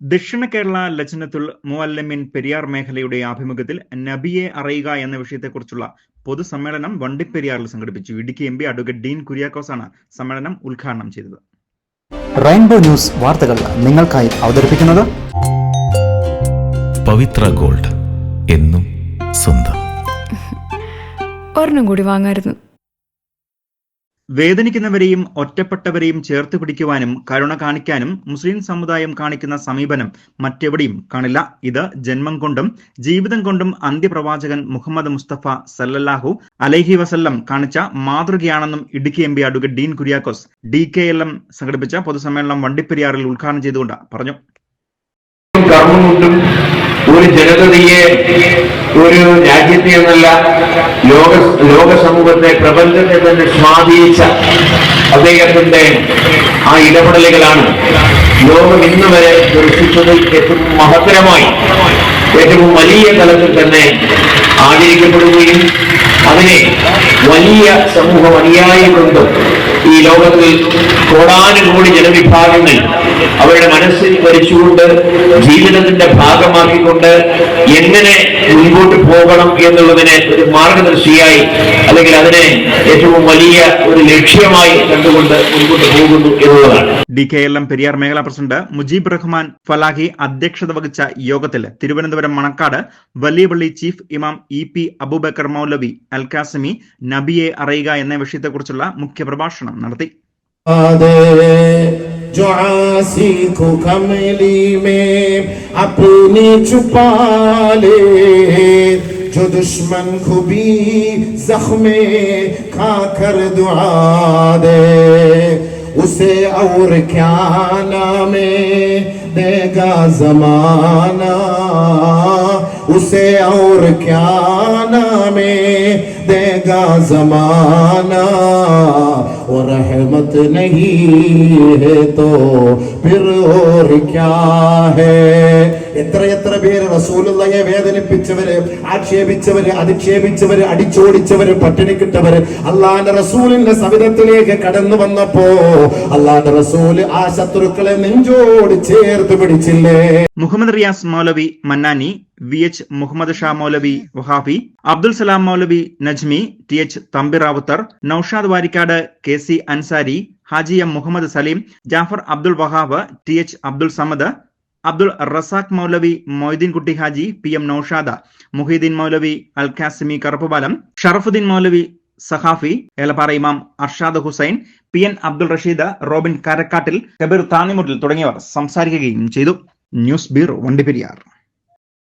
ദക്ഷിണ കേരള ലജ്നത്തുൽ മുഅല്ലമിൻ പെരിയാർ മേഖലയുടെ ആഭിമുഖ്യത്തിൽ നബിയെ അറിയുക എന്ന വിഷയത്തെക്കുറിച്ചുള്ള പൊതുസമ്മേളനം വണ്ടിപ്പെരിയാറിൽ സംഘടിപ്പിച്ചു. Idukki M P advocate Dean കുര്യാക്കോസാണ് സമ്മേളനം ഉദ്ഘാടനം ചെയ്തത്. റെയിൻബോ ന്യൂസ് വാർത്തകൾ നിങ്ങൾക്കായി അവതരിപ്പിക്കുന്നത് പവിത്ര ഗോൾഡ് എന്നും സ്വന്തം. ഒരെണ്ണം കൂടി വാങ്ങായിരുന്നു. വേദനിക്കുന്നവരെയും ഒറ്റപ്പെട്ടവരെയും ചേർത്ത് പിടിക്കുവാനും കരുണ കാണിക്കാനും മുസ്ലിം സമുദായം കാണിക്കുന്ന സമീപനം മറ്റെവിടെയും കാണില്ല. ഇത് ജന്മം കൊണ്ടും ജീവിതം കൊണ്ടും അന്ത്യപ്രവാചകൻ മുഹമ്മദ് മുസ്തഫ സല്ലല്ലാഹു അലൈഹി വസല്ലം കാണിച്ച മാതൃകയാണെന്നും Idukki M P advocate Dean Kuriakose D K L M സംഘടിപ്പിച്ച പൊതുസമ്മേളനം വണ്ടിപ്പെരിയാറിൽ ഉദ്ഘാടനം ചെയ്തുകൊണ്ട് പറഞ്ഞു. ഒരു ജനതയെ ഒരു രാജ്യത്തെ എന്നല്ല ലോക ലോക സമൂഹത്തെ പ്രപഞ്ചത്തെ തന്നെ സ്വാധീനിച്ച അദ്ദേഹത്തിന്റെ ആ ഇടപെടലുകളാണ് ലോകം ഇന്ന് വരെ ദർശിച്ചതിൽ ഏറ്റവും മഹത്തരമായി ഏറ്റവും വലിയ തലത്തിൽ തന്നെ ആചരിക്കപ്പെടുകയും അതിനെ വലിയ സമൂഹം അനുയായികളുണ്ട് ഈ ലോകത്തിൽ കോടാനുകോടി ജനവിഭാഗങ്ങൾ അവരുടെ മനസ്സിൽ ഭരിച്ചുകൊണ്ട് ജീവിതത്തിന്റെ ഭാഗമാക്കിക്കൊണ്ട് എങ്ങനെ മുൻപോട്ട് പോകണം എന്നുള്ളതിനെ ഒരു മാർഗദർശിയായി അല്ലെങ്കിൽ അതിനെ ഏറ്റവും വലിയ ഒരു ലക്ഷ്യമായി കണ്ടുകൊണ്ട് മുൻപോട്ട് പോകുന്നു എന്നുള്ളതാണ്. D K L M Periyar മേഖലാ പ്രസിഡന്റ് മുജീബ് റഹ്മാൻ ഫലാഹി അധ്യക്ഷത വഹിച്ച യോഗത്തിൽ തിരുവനന്തപുരം മണക്കാട് വലിയപള്ളി ചീഫ് ഇമാം ഇ പി അബുബക്കർ മൗലവി അൽകാസമി നബിയെ അറിയുക എന്ന വിഷയത്തെക്കുറിച്ചുള്ള മുഖ്യപ്രഭാഷണം നടത്തി. جو آسی کو کملی میں اپنی چھپا لے، جو دشمن کو بھی زخمیں کھا کر دعا دے، اسے اور کیا نامے देगा जमाना उसे और क्या नामे देगा जमाना और रहमत नहीं है तो फिर और क्या है എത്ര എത്ര പേര് റസൂലുള്ളയെ വേദനിപ്പിച്ചവര് ആക്ഷേപിച്ചവര് അധിക്ഷേപിച്ചവര് അടിച്ചോടിച്ചവര് പട്ടിണിക്കിട്ടവര് അള്ളാന്റെ റസൂലിന്റെ സവിധത്തിലേക്ക് കടന്നു വന്നപ്പോ അള്ളാന്റെ റസൂല് ആ ശത്രുക്കളെ നെഞ്ചോട് ചേർത്ത് Muhammad Riyas Maulavi Mannani V H Muhammad Sha Maulavi Wahabi Abdul Salam Maulavi Najmi T H Thambiravuthar Noushad Varikkad K C Ansari Haji M Muhammad Saleem Jafar Abdul Wahab T H Abdul Samad Abdul Razak Maulavi Moideen Kutty Haji P M Noushad Muhiyuddin Maulavi Al Qasimi Karuppupalam Sharafuddin Maulavi Sahafi Elappara ഇമാം Arshad Hussain P N Abdul Rasheed Robin Karakkattil Kabeer Thanimuttil തുടങ്ങിയവർ സംസാരിക്കുകയും ചെയ്തു. News bureau Vandiperiyar.